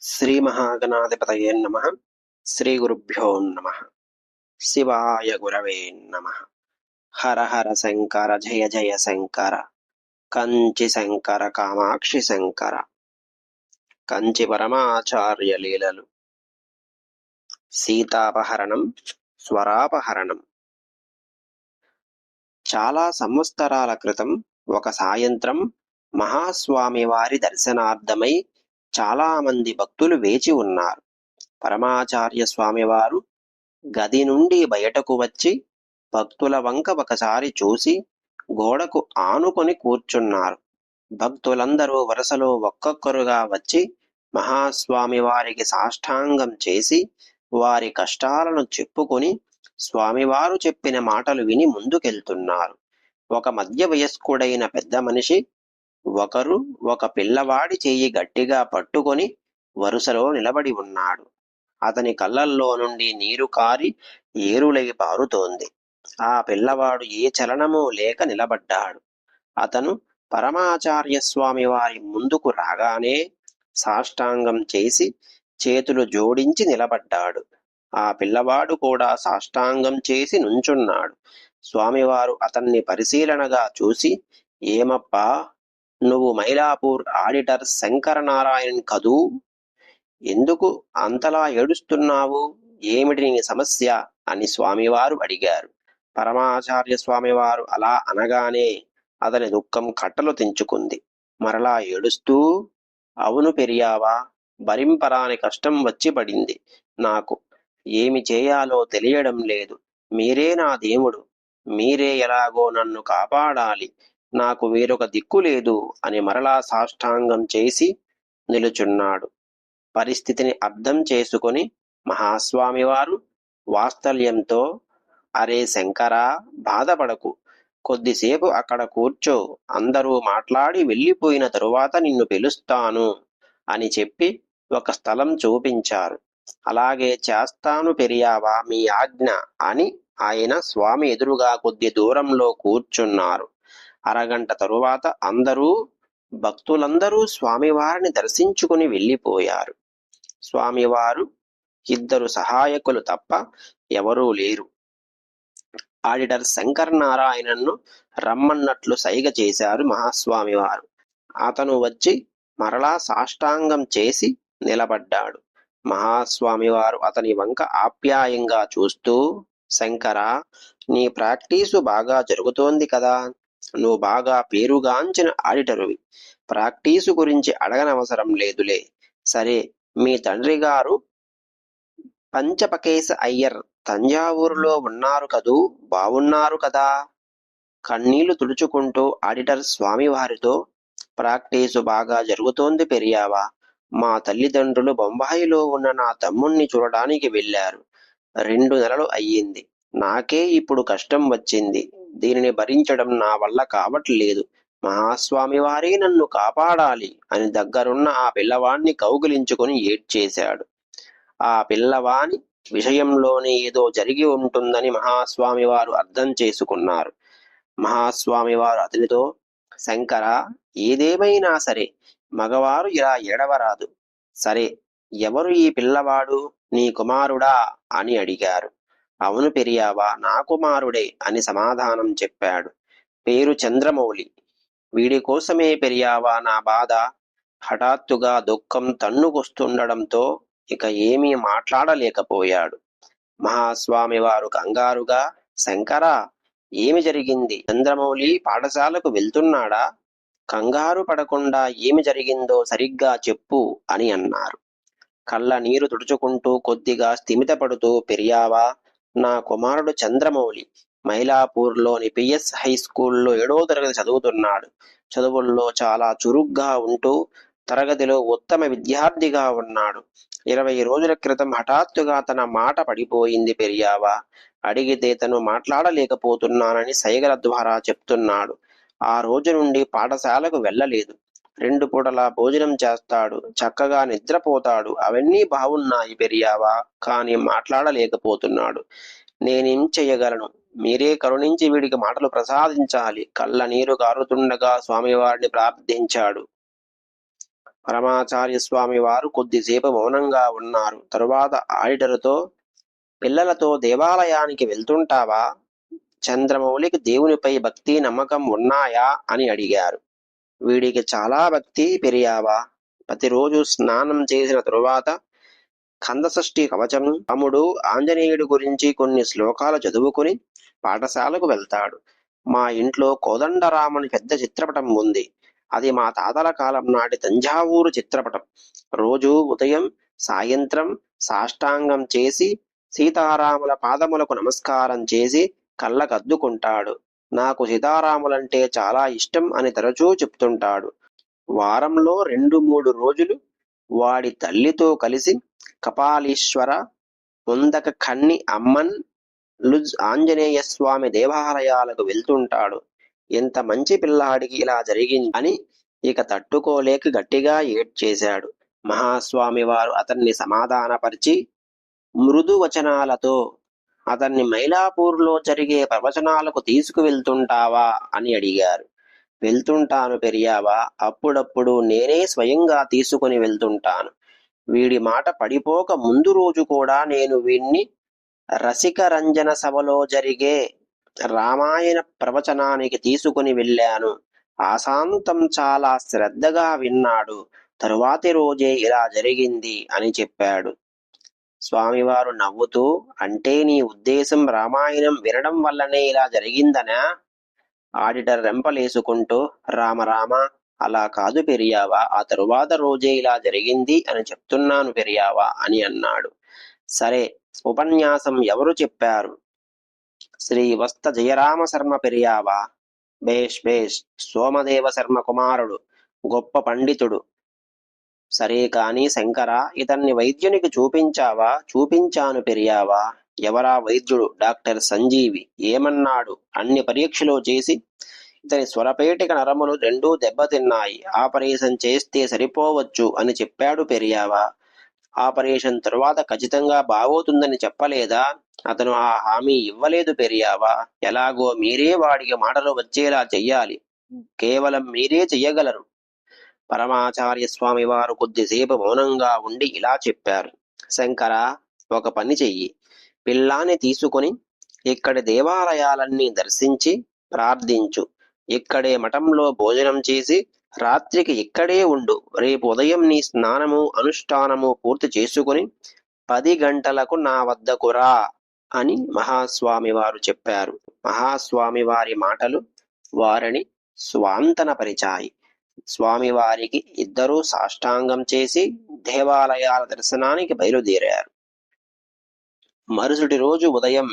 శ్రీ మహాగణాధిపతయే నమ. శ్రీ గురుభ్యో నమ. శివాయ గురవే నమ. హర హర శంకర జయ జయ శంకర. కంచి శంకర కామాక్షి శంకర. కంచి పరమాచార్య లీలలు. సీతాపహరణం స్వరాపహరణం. చాలా సంవత్సరాల క్రితం ఒక సాయంత్రం మహాస్వామి వారి దర్శనార్థమై చాలా మంది భక్తులు వేచి ఉన్నారు. పరమాచార్య స్వామివారు గది నుండి బయటకు వచ్చి భక్తుల వంక ఒకసారి చూసి గోడకు ఆనుకొని కూర్చున్నారు. భక్తులందరూ వరుసలో ఒక్కొక్కరుగా వచ్చి మహాస్వామి వారికి సాష్టాంగం చేసి వారి కష్టాలను చెప్పుకొని స్వామివారు చెప్పిన మాటలు విని ముందుకెళ్తున్నారు. ఒక మధ్య వయస్కుడైన పెద్ద మనిషి ఒకరు ఒక పిల్లవాడి చెయ్యి గట్టిగా పట్టుకొని వరుసలో నిలబడి ఉన్నాడు. అతని కళ్ళల్లో నుండి నీరు కారి ఏరులై పారుతోంది ఆ పిల్లవాడు ఏ చలనమూ లేక నిలబడ్డాడు. అతను పరమాచార్య స్వామి వారి ముందుకు రాగానే సాష్టాంగం చేసి చేతులు జోడించి నిలబడ్డాడు. ఆ పిల్లవాడు కూడా సాష్టాంగం చేసి నుంచున్నాడు. స్వామివారు అతన్ని పరిశీలనగా చూసి ఏమప్పా నువ్వు మైలాపూర్ ఆడిటర్ శంకర నారాయణ్ కదూ? ఎందుకు అంతలా ఏడుస్తున్నావు? ఏమిటి నీ సమస్య? అని స్వామివారు అడిగారు. పరమాచార్య స్వామివారు అలా అనగానే అతని దుఃఖం కట్టలు తెంచుకుంది. మరలా ఏడుస్తూ అవును పెరియావా భరింపరాని కష్టం వచ్చి పడింది. నాకు ఏమి చేయాలో తెలియడం లేదు. మీరే నా దేవుడు. మీరే ఎలాగో నన్ను కాపాడాలి. నాకు వేరొక దిక్కు లేదు అని మరలా సాష్టాంగం చేసి నిలుచున్నాడు. పరిస్థితిని అర్థం చేసుకొని మహాస్వామివారు వాస్తల్యంతో వాత్సల్యంతో అరే శంకరా బాధపడకు. కొద్దిసేపు అక్కడ కూర్చో. అందరూ మాట్లాడి వెళ్ళిపోయిన తరువాత నిన్ను పిలుస్తాను అని చెప్పి ఒక స్థలం చూపించారు. అలాగే చేస్తాను పెరియావా మీ ఆజ్ఞ అని ఆయన స్వామి ఎదురుగా కొద్ది దూరంలో కూర్చున్నారు. అరగంట తరువాత అందరూ భక్తులందరూ స్వామివారిని దర్శించుకుని వెళ్ళిపోయారు. స్వామివారు ఇద్దరు సహాయకులు తప్ప ఎవరూ లేరు. ఆడిటర్ శంకర్ నారాయణన్ను రమ్మన్నట్లు సైగ చేశారు మహాస్వామివారు. అతను వచ్చి మరలా సాష్టాంగం చేసి నిలబడ్డాడు. మహాస్వామివారు అతని వంక ఆప్యాయంగా చూస్తూ శంకర నీ ప్రాక్టీసు బాగా జరుగుతోంది కదా! నువ్వు బాగా పేరుగాంచిన ఆడిటరువి. ప్రాక్టీసు గురించి అడగనవసరం లేదులే. సరే మీ తండ్రి గారు పంచపకేశ అయ్యర్ తంజావూరులో ఉన్నారు కదూ? బావున్నారు కదా? కన్నీళ్ళు తుడుచుకుంటూ ఆడిటర్ స్వామివారితో ప్రాక్టీసు బాగా జరుగుతోంది పెరియావా? మా తల్లిదండ్రులు బొంబాయిలో ఉన్న నా తమ్ముణ్ణి చూడడానికి వెళ్ళారు. రెండు నెలలు అయ్యింది. నాకే ఇప్పుడు కష్టం వచ్చింది. దీనిని భరించడం నా వల్ల కావట్లేదు. మహాస్వామి వారే నన్ను కాపాడాలి అని దగ్గరున్న ఆ పిల్లవాణ్ణి కౌగిలించుకుని ఏడ్చేశాడు. ఆ పిల్లవాని విషయంలోనే ఏదో జరిగి ఉంటుందని మహాస్వామి వారు అర్థం చేసుకున్నారు. మహాస్వామి వారు అతనితో శంకర ఏదేమైనా సరే మగవారు ఇలా ఏడవరాదు. సరే ఎవరు ఈ పిల్లవాడు? నీ కుమారుడా? అని అడిగారు. అవును పెరియావా నా కుమారుడే అని సమాధానం చెప్పాడు. పేరు చంద్రమౌళి. వీడి కోసమే పెరియావా నా బాధ? హఠాత్తుగా దుఃఖం తన్నుకొస్తుండడంతో ఇక ఏమీ మాట్లాడలేకపోయాడు. మహాస్వామి వారు కంగారుగా శంకరా ఏమి జరిగింది? చంద్రమౌళి పాఠశాలకు వెళ్తున్నాడా? కంగారు పడకుండా ఏమి జరిగిందో సరిగ్గా చెప్పు అని అన్నారు. కళ్ళ నీరు తుడుచుకుంటూ కొద్దిగా స్థిమితపడుతూ పెరియావా నా కుమారుడు చంద్రమౌళి మైలాపూర్లోని పిఎస్ హై స్కూల్లో ఏడో తరగతి చదువుతున్నాడు. చదువుల్లో చాలా చురుగ్గా ఉంటూ తరగతిలో ఉత్తమ విద్యార్థిగా ఉన్నాడు. ఇరవై రోజుల క్రితం హఠాత్తుగా తన మాట పడిపోయింది పెరియావా? అడిగితే తను మాట్లాడలేకపోతున్నానని సైగల ద్వారా చెప్తున్నాడు. ఆ రోజు నుండి పాఠశాలకు వెళ్ళలేదు. రెండు పూటలా భోజనం చేస్తాడు. చక్కగా నిద్రపోతాడు. అవన్నీ బాగున్నాయి పెరియావా? కానీ మాట్లాడలేకపోతున్నాడు. నేనేం చెయ్యగలను? మీరే కరుణించి వీడికి మాటలు ప్రసాదించాలి. కళ్ళ నీరు కారుతుండగా స్వామివారిని ప్రార్థించాడు. పరమాచార్య స్వామి వారు కొద్దిసేపు మౌనంగా ఉన్నారు. తరువాత ఆడిటరుతో పిల్లలతో దేవాలయానికి వెళ్తుంటావా? చంద్రమౌళికి దేవునిపై భక్తి నమ్మకం ఉన్నాయా? అని అడిగారు. వీడికి చాలా భక్తి పెరియావా ప్రతిరోజు స్నానం చేసిన తరువాత కందషష్ఠి కవచం రాముడు ఆంజనేయుడు గురించి కొన్ని శ్లోకాలు చదువుకుని పాఠశాలకు వెళ్తాడు. మా ఇంట్లో కోదండరాముని పెద్ద చిత్రపటం ఉంది. అది మా తాతల కాలం నాటి తంజావూరు చిత్రపటం. రోజు ఉదయం సాయంత్రం సాష్టాంగం చేసి సీతారాముల పాదములకు నమస్కారం చేసి కళ్ళకద్దుకుంటాడు. నాకు సీతారాములంటే చాలా ఇష్టం అని తరచూ చెప్తుంటాడు. వారంలో రెండు మూడు రోజులు వాడి తల్లితో కలిసి కపాలీశ్వర ముందక కన్ని అమ్మన్ లుజ్ ఆంజనేయ స్వామి దేవాలయాలకు వెళ్తుంటాడు. ఎంత మంచి పిల్లాడికి ఇలా జరిగింది అని ఇక తట్టుకోలేక గట్టిగా ఏడ్చేశాడు. మహాస్వామి వారు అతన్ని సమాధానపరిచి మృదు వచనాలతో అతన్ని మైలాపూర్లో జరిగే ప్రవచనాలకు తీసుకువెళ్తుంటావా? అని అడిగారు. వెళ్తుంటాను పెరియావా? అప్పుడప్పుడు నేనే స్వయంగా తీసుకుని వెళ్తుంటాను. వీడి మాట పడిపోక ముందు రోజు కూడా నేను వీణ్ణి రసిక రంజన సభలో జరిగే రామాయణ ప్రవచనానికి తీసుకుని వెళ్ళాను. ఆశాంతం చాలా శ్రద్ధగా విన్నాడు. తరువాతి రోజే ఇలా జరిగింది అని చెప్పాడు. స్వామివారు నవ్వుతూ అంటే నీ ఉద్దేశం రామాయణం వినడం వల్లనే ఇలా జరిగిందనా ఆడిటర్ రెంపలేసుకుంటూ రామరామ అలా కాదు పెరియావా ఆ తరువాత రోజే ఇలా జరిగింది అని చెప్తున్నాను పెరియావా అని అన్నాడు. సరే ఉపన్యాసం ఎవరు చెప్పారు? శ్రీ వస్త జయరామ శర్మ పెరియావా? బేష్ బేష్ సోమదేవ శర్మ కుమారుడు గొప్ప పండితుడు సరే కాని శంకర ఇతన్ని వైద్యునికి చూపించావా? చూపించాను పెరియావా? ఎవరా వైద్యుడు? డాక్టర్ సంజీవి ఏమన్నాడు? అన్ని పరీక్షలు చేసి ఇతని స్వరపేటిక నరములు రెండూ దెబ్బతిన్నాయి. ఆపరేషన్ చేస్తే సరిపోవచ్చు అని చెప్పాడు పెరియావా? ఆపరేషన్ తరువాత ఖచ్చితంగా బాగోతుందని చెప్పలేదా? అతను ఆ హామీ ఇవ్వలేదు పెరియావా? ఎలాగో మీరే వాడికి మాటలు వచ్చేలా చెయ్యాలి. కేవలం మీరే చెయ్యగలరు. పరమాచార్య స్వామి వారు కొద్దిసేపు మౌనంగా ఉండి ఇలా చెప్పారు. శంకర ఒక పని చెయ్యి. పిల్లాన్ని తీసుకొని ఇక్కడి దేవాలయాలన్నీ దర్శించి ప్రార్థించు. ఇక్కడే మఠంలో భోజనం చేసి రాత్రికి ఇక్కడే ఉండు. రేపు ఉదయం నీ స్నానము అనుష్ఠానము పూర్తి చేసుకుని పది గంటలకు నా వద్దకు రా అని మహాస్వామి వారు చెప్పారు. మహాస్వామి వారి మాటలు వారిని స్వాంతనపరిచాయి స్వామివారికి ఇద్దరూ సాష్టాంగం చేసి దేవాలయాల దర్శనానికి బయలుదేరారు. మరుసటి రోజు ఉదయం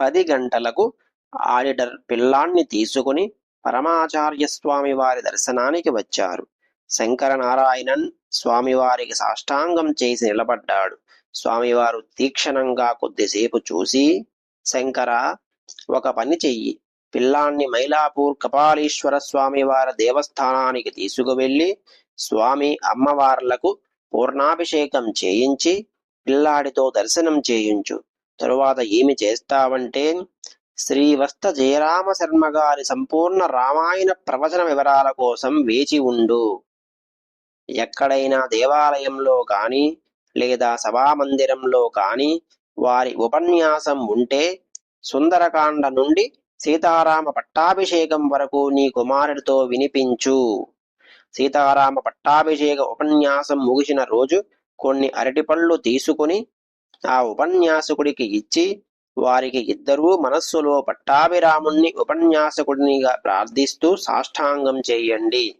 పది గంటలకు ఆడిటర్ పిల్లాన్ని తీసుకుని పరమాచార్య స్వామి వారి దర్శనానికి వచ్చారు. శంకరనారాయణన్ స్వామివారికి సాష్టాంగం చేసి నిలబడ్డాడు. స్వామివారు తీక్షణంగా కొద్దిసేపు చూసి శంకర ఒక పని చెయ్యి. పిల్లాన్ని మైలాపూర్ కపాలీశ్వర స్వామి వారి దేవస్థానానికి తీసుకువెళ్ళి స్వామి అమ్మవార్లకు పూర్ణాభిషేకం చేయించి పిల్లాడితో దర్శనం చేయించు. తరువాత ఏమి చేస్తావంటే శ్రీవస్త జయరామ శర్మ గారి సంపూర్ణ రామాయణ ప్రవచన వివరాల కోసం వేచి ఉండు. ఎక్కడైనా దేవాలయంలో కానీ లేదా సభామందిరంలో కానీ వారి ఉపన్యాసం ఉంటే సుందరకాండ నుండి సీతారామ పట్టాభిషేకం వరకు నీ కుమారుడితో వినిపించు. సీతారామ పట్టాభిషేక ఉపన్యాసం ముగిసిన రోజు కొన్ని అరటిపళ్ళు తీసుకుని ఆ ఉపన్యాసకుడికి ఇచ్చి వారికి ఇద్దరూ మనస్సులో పట్టాభిరాముణ్ణి ఉపన్యాసకుడినిగా ప్రార్థిస్తూ సాష్టాంగం చేయండి.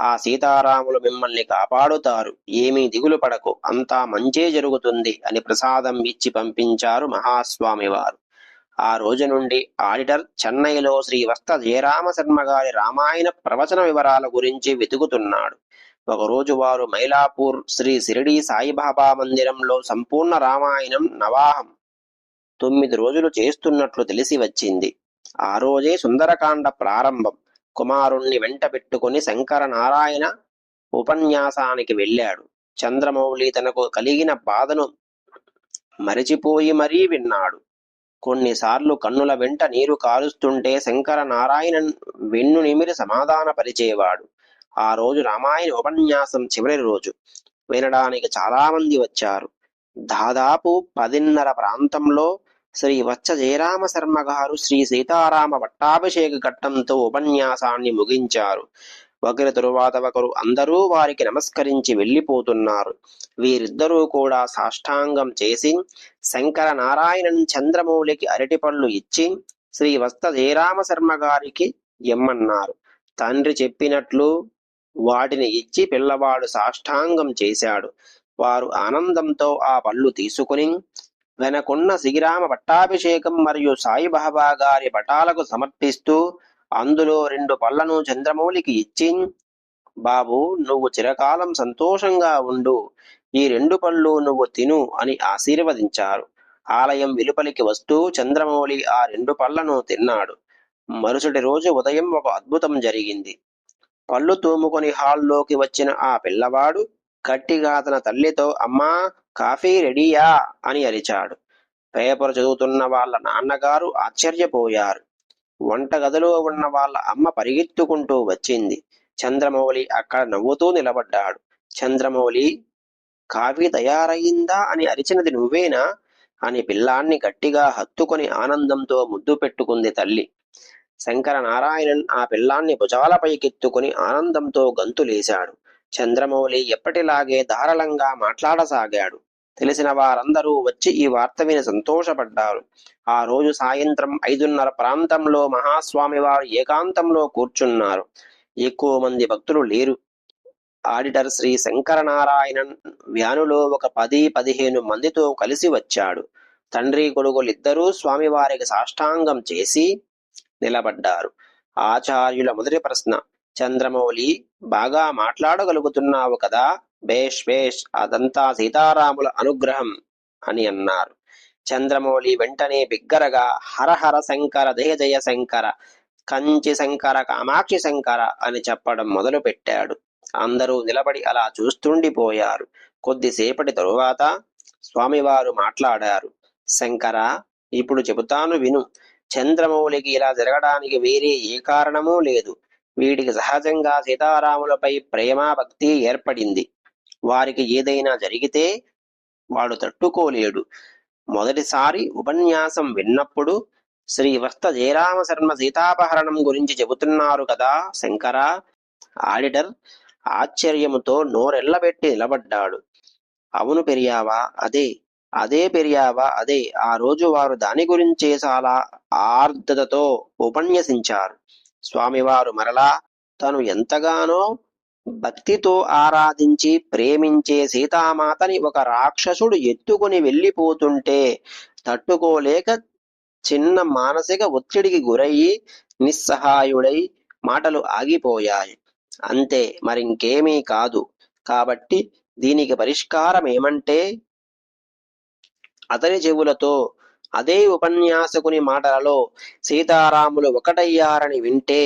ఆ సీతారాములు మిమ్మల్ని కాపాడుతారు. ఏమీ దిగులు పడకు. అంతా మంచే జరుగుతుంది అని ప్రసాదం ఇచ్చి పంపించారు మహాస్వామి వారు ఆ రోజు నుండి ఆడిటర్ చెన్నైలో శ్రీ వస్త జయరామ శర్మ గారి రామాయణ ప్రవచన వివరాల గురించి వెతుకుతున్నాడు. ఒకరోజు వారు మైలాపూర్ శ్రీ సిరిడి సాయిబాబా మందిరంలో సంపూర్ణ రామాయణం నవాహం తొమ్మిది రోజులు చేస్తున్నట్లు తెలిసి వచ్చింది. ఆ రోజే సుందరకాండ ప్రారంభం. కుమారుణ్ణి వెంట పెట్టుకుని శంకర నారాయణ ఉపన్యాసానికి వెళ్ళాడు. చంద్రమౌళి తనకు కలిగిన బాధను మరిచిపోయి మరీ విన్నాడు. కొన్నిసార్లు కన్నుల వెంట నీరు కారుస్తుంటే శంకర నారాయణన్ వెన్ను నిమిరి సమాధాన పరిచేవాడు ఆ రోజు రామాయణ ఉపన్యాసం చివరి రోజు. వినడానికి చాలా మంది వచ్చారు. దాదాపు పదిన్నర ప్రాంతంలో శ్రీ వచ్చ జయరామ శర్మ గారు శ్రీ సీతారామ పట్టాభిషేక ఘట్టంతో ఉపన్యాసాన్ని ముగించారు. ఒకరి తరువాత ఒకరు అందరూ వారికి నమస్కరించి వెళ్ళిపోతున్నారు. వీరిద్దరూ కూడా సాష్టాంగం చేసి శంకర నారాయణన్ చంద్రమౌళికి అరటిపళ్ళు ఇచ్చి శ్రీ వస్త జయరామ శర్మ గారికి ఎమ్మన్నారు తండ్రి చెప్పినట్లు వాటిని ఇచ్చి పిల్లవాడు సాష్టాంగం చేశాడు. వారు ఆనందంతో ఆ పళ్ళు తీసుకుని వెనకున్న శ్రీరామ పట్టాభిషేకం మరియు సాయిబాబా గారి పటాలకు సమర్పిస్తూ అందులో రెండు పళ్ళను చంద్రమౌళికి ఇచ్చి బాబు నువ్వు చిరకాలం సంతోషంగా ఉండు. ఈ రెండు పళ్ళు నువ్వు తిను అని ఆశీర్వదించారు. ఆలయం వెలుపలికి వస్తూ చంద్రమౌళి ఆ రెండు పళ్ళను తిన్నాడు. మరుసటి రోజు ఉదయం ఒక అద్భుతం జరిగింది. పళ్ళు తోముకొని హాల్లోకి వచ్చిన ఆ పిల్లవాడు గట్టిగా తన తల్లితో అమ్మా కాఫీ రెడీయా అని అరిచాడు. పేపర్ చదువుతున్న వాళ్ళ నాన్నగారు ఆశ్చర్యపోయారు. వంటగదిలో ఉన్న వాళ్ళ అమ్మ పరిగెత్తుకుంటూ వచ్చింది. చంద్రమౌళి అక్కడ నవ్వుతూ నిలబడ్డాడు. చంద్రమౌళి కాఫీ తయారయ్యిందా అని అరిచినది నువ్వేనా? అని పిల్లాన్ని గట్టిగా హత్తుకొని ఆనందంతో ముద్దు పెట్టుకుంది తల్లి. శంకర నారాయణన్ ఆ పిల్లాన్ని భుజాలపైకెత్తుకుని ఆనందంతో గంతులేశాడు చంద్రమౌళి ఎప్పటిలాగే ధారాళంగా మాట్లాడసాగాడు. తెలిసిన వారందరూ వచ్చి ఈ వార్త విని సంతోషపడ్డారు. ఆ రోజు సాయంత్రం ఐదున్నర ప్రాంతంలో మహాస్వామి వారు ఏకాంతంలో కూర్చున్నారు. ఎక్కువ మంది భక్తులు లేరు. ఆడిటర్ శ్రీ శంకరనారాయణన్ వ్యానులో ఒక పది పదిహేను మందితో కలిసి వచ్చాడు. తండ్రి కొడుకులిద్దరూ స్వామివారికి సాష్టాంగం చేసి నిలబడ్డారు. ఆచార్యుల మొదటి ప్రశ్న చంద్రమౌళి బాగా మాట్లాడగలుగుతున్నావు కదా? బేష్ బేష్ అదంతా సీతారాముల అనుగ్రహం అని అన్నారు. చంద్రమౌళి వెంటనే బిగ్గరగా హరహర శంకర జయ జయ శంకర కంచి శంకర కామాక్షి శంకర అని చెప్పడం మొదలు పెట్టాడు అందరూ నిలబడి అలా చూస్తుండిపోయారు. కొద్దిసేపటి తరువాత స్వామివారు మాట్లాడారు. శంకర ఇప్పుడు చెబుతాను విను. చంద్రమౌళికి ఇలా జరగడానికి వేరే ఏ కారణమూ లేదు. వీడికి సహజంగా సీతారాములపై ప్రేమ భక్తి ఏర్పడింది. వారికి ఏదైనా జరిగితే వాడు తట్టుకోలేడు. మొదటిసారి ఉపన్యాసం విన్నప్పుడు శ్రీ వస్త జయరామ శర్మ సీతాపహరణం గురించి చెబుతున్నారు కదా శంకర. ఆడిటర్ ఆశ్చర్యముతో నోరెల్లబెట్టి నిలబడ్డాడు. అవును పెరియావా అదే అదే పెరియావా అదే ఆ రోజు వారు దాని గురించే చాలా ఆర్ద్రతతో ఉపన్యసించారు. స్వామివారు మరలా తను ఎంతగానో భక్తితో ఆరాధించి ప్రేమించే సీతామాతని ఒక రాక్షసుడు ఎత్తుకుని వెళ్ళిపోతుంటే తట్టుకోలేక చిన్న మానసిక ఒత్తిడికి గురయ్యి నిస్సహాయుడై మాటలు ఆగిపోయాయి. అంతే మరింకేమీ కాదు. కాబట్టి దీనికి పరిష్కారం ఏమంటే అతని చెవులతో అదే ఉపన్యాసకుని మాటలలో సీతారాములు ఒకటయ్యారని వింటే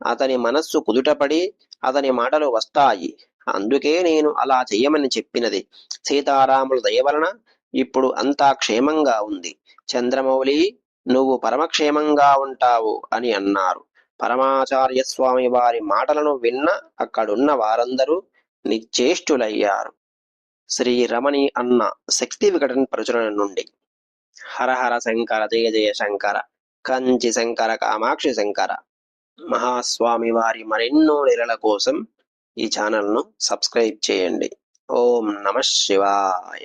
అతని మనస్సు కుదుటపడి అతని మాటలు వస్తాయి. అందుకే నేను అలా చెయ్యమని చెప్పినది. సీతారాముల దయ వలన ఇప్పుడు అంతా క్షేమంగా ఉంది. చంద్రమౌళి నువ్వు పరమక్షేమంగా ఉంటావు అని అన్నారు. పరమాచార్య స్వామి వారి మాటలను విన్న అక్కడున్న వారందరూ నిశ్చేష్టులయ్యారు. శ్రీ రమణి అన్న శక్తి వికటన్ ప్రచురణ నుండి. హరహర శంకర జయ జయ శంకర కంచి శంకర కామాక్షి శంకర మహాస్వామి వారి మరెన్నో నెలల కోసం ఈ ఛానల్ను సబ్స్క్రైబ్ చేయండి. ఓం నమ శివాయ.